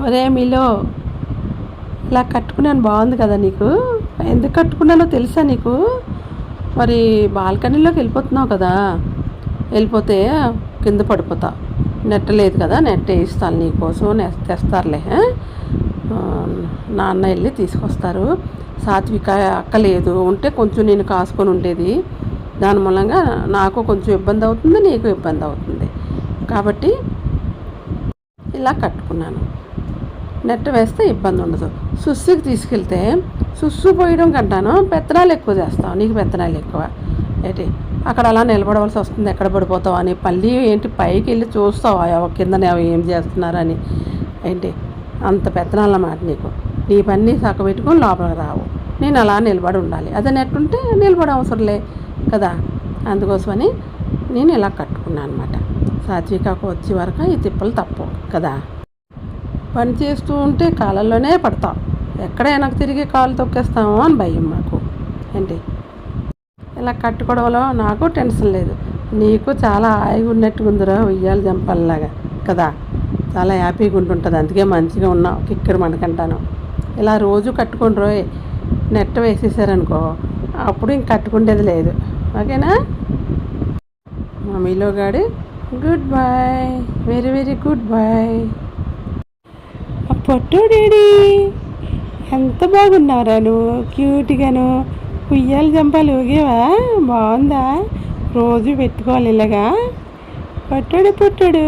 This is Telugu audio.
ఒరే మీలో ఇలా కట్టుకున్నాను బాగుంది కదా నీకు? ఎందుకు కట్టుకున్నానో తెలుసా నీకు? మరి బాల్కనీలోకి వెళ్ళిపోతున్నావు కదా. వెళ్ళిపోతే కింద పడిపోతా. నెట్ లేదు కదా నెట్ వేయిస్తాను నీకోసం తెస్తారులే నాన్న వెళ్ళి తీసుకొస్తారు. సాత్విక అక్క లేదు ఉంటే కొంచెం నేను కాసుకొని ఉండేది. దాని మూలంగా నాకు కొంచెం ఇబ్బంది అవుతుంది నీకు ఇబ్బంది అవుతుంది. కాబట్టి ఇలా కట్టుకున్నాను. నెట్ వేస్తే ఇబ్బంది ఉండదు. సుస్సుకి తీసుకెళ్తే సుస్సు పోయడం కంటాను పెత్తనాలు ఎక్కువ చేస్తావు నీకు పెత్తనాలు ఎక్కువ. ఏంటి? అక్కడ అలా నిలబడవలసి వస్తుంది. ఎక్కడ పడిపోతావు అని మళ్ళీ ఏంటి? పైకి వెళ్ళి చూస్తావు? కింద ఏం చేస్తున్నారని ఏంటి? అంత పెత్తనాలు అన్నమాట నీకు. నీ పని పెట్టుకొని లోపలికి రావు. నేను అలా నిలబడి ఉండాలి. అదే నెట్ ఉంటే నిలబడి అవసరంలే కదా. అందుకోసమని నేను ఇలా కట్టుకున్నాను అనమాట సాత్వికకు వచ్చే వరకు ఈ తిప్పలు తప్పు కదా. పని చేస్తూ ఉంటే కాళ్ళల్లోనే పడతాం. ఎక్కడ వెనక్కి తిరిగి కాళ్ళు తొక్కేస్తామో అని భయం మాకు ఏంటి? ఇలా కట్టుకోవడంలో నాకు టెన్షన్ లేదు. నీకు చాలా హాయిగా ఉన్నట్టుగా ఉందిరా ఉయ్యాలు జంపల్లాగా కదా? చాలా హ్యాపీగా ఉంటుంటుంది. అందుకే మంచిగా ఉన్నావు కిక్కరు మనకంటాను. ఇలా రోజు కట్టుకుని రోయ్ నెట్ వేసేసారనుకో అప్పుడు ఇంక కట్టుకుండేది లేదు. ఓకేనా? మమ్మీలో గాడి good boy very very good boy పట్టు డేడీ. ఎంత బాగున్నావురా నువ్వు? క్యూట్గాను. ఉయ్యాలు జంపాలు ఊగేవా? బాగుందా? రోజు పెట్టుకోవాలి ఇలాగా. పట్టుడు పుట్టుడు.